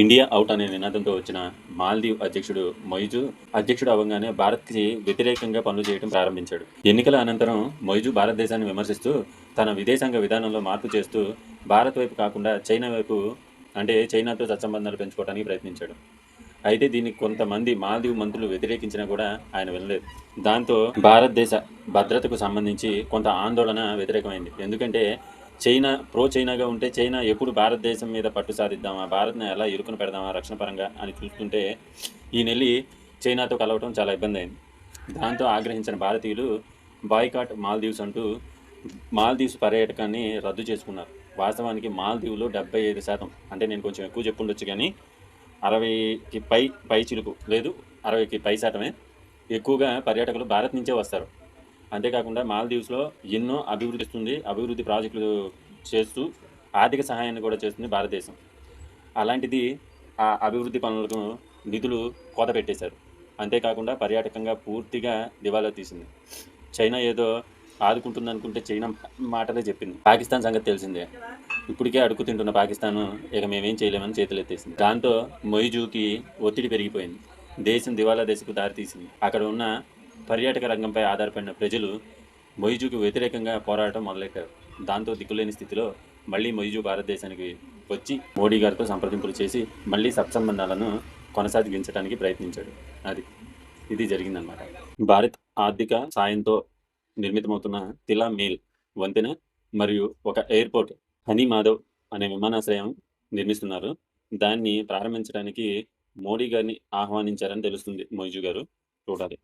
India out అనే నినాదంతో వచ్చిన మాల్దీవ్ అధ్యక్షుడు మొయిజు అధ్యక్షుడు అవ్వగానే భారత్కి వ్యతిరేకంగా పనులు చేయడం ప్రారంభించాడు. ఎన్నికల అనంతరం మొయిజు భారతదేశాన్ని విమర్శిస్తూ తన విదేశాంగ విధానంలో మార్పు చేస్తూ భారత్ వైపు కాకుండా చైనా వైపు అంటే చైనాతో సత్సంబంధాలు పెంచుకోవడానికి ప్రయత్నించాడు. అయితే దీనికి కొంతమంది మాల్దీవ్ మంత్రులు వ్యతిరేకించినా కూడా ఆయన వినలేదు. దాంతో భారతదేశ భద్రతకు సంబంధించి కొంత ఆందోళన వ్యతిరేకమైంది. ఎందుకంటే చైనా ప్రో చైనాగా ఉంటే చైనా ఎప్పుడు భారతదేశం మీద పట్టు సాధిద్దామా భారత్ని ఎలా ఇరుకున పెడదామా రక్షణ పరంగా అని చూస్తుంటే ఈ నెల్లి చైనాతో కలవటం చాలా ఇబ్బంది అయింది దాంతో ఆగ్రహించిన భారతీయులు బాయ్కాట్ మాల్దీవ్స్ అంటూ మాల్దీవ్స్ పర్యాటకాన్ని రద్దు చేసుకున్నారు. వాస్తవానికి మాల్దీవులో డెబ్బై ఐదు శాతం అంటే నేను కొంచెం ఎక్కువ చెప్పుండొచ్చు కానీ అరవైకి పై పై చిలుకు లేదు అరవైకి పై శాతమే ఎక్కువగా పర్యాటకులు భారత్ నుంచే వస్తారు. అంతేకాకుండా మాల్దీవ్స్లో ఎన్నో అభివృద్ధి ఇస్తుంది అభివృద్ధి ప్రాజెక్టులు చేస్తూ ఆర్థిక సహాయాన్ని కూడా చేస్తుంది భారతదేశం. అలాంటిది ఆ అభివృద్ధి పనులకు నిధులు కోత పెట్టేశారు. అంతేకాకుండా పర్యాటకంగా పూర్తిగా దివాలా తీసింది. చైనా ఏదో ఆదుకుంటుంది అనుకుంటే చైనా మాటలే చెప్పింది. పాకిస్తాన్ సంగతి తెలిసిందే. ఇప్పటికే అడుగు తింటున్న పాకిస్తాన్ ఇక మేమేం చేయలేమని చేతులు ఎత్తేసింది దాంతో మొయిజూకి ఒత్తిడి పెరిగిపోయింది. దేశం దివాలా దశకు దారితీసింది. అక్కడ ఉన్న పర్యాటక రంగంపై ఆధారపడిన ప్రజలు మొయిజుకు వ్యతిరేకంగా పోరాటం మొదలెట్టారు. దాంతో దిక్కులేని స్థితిలో మళ్ళీ మొయిజు భారతదేశానికి వచ్చి మోడీ గారితో సంప్రదింపులు చేసి మళ్ళీ సత్సంబంధాలను కొనసాగించడానికి ప్రయత్నించాడు. అది ఇది జరిగిందనమాట భారత్ ఆర్థిక సాయంతో నిర్మితమవుతున్న తిలా మేల్ వంతెన మరియు ఒక ఎయిర్పోర్ట్ హనీ మాధవ్ అనే విమానాశ్రయం నిర్మిస్తున్నారు. దాన్ని ప్రారంభించడానికి మోడీ గారిని ఆహ్వానించారని తెలుస్తుంది మొయిజు గారు చూడాలి.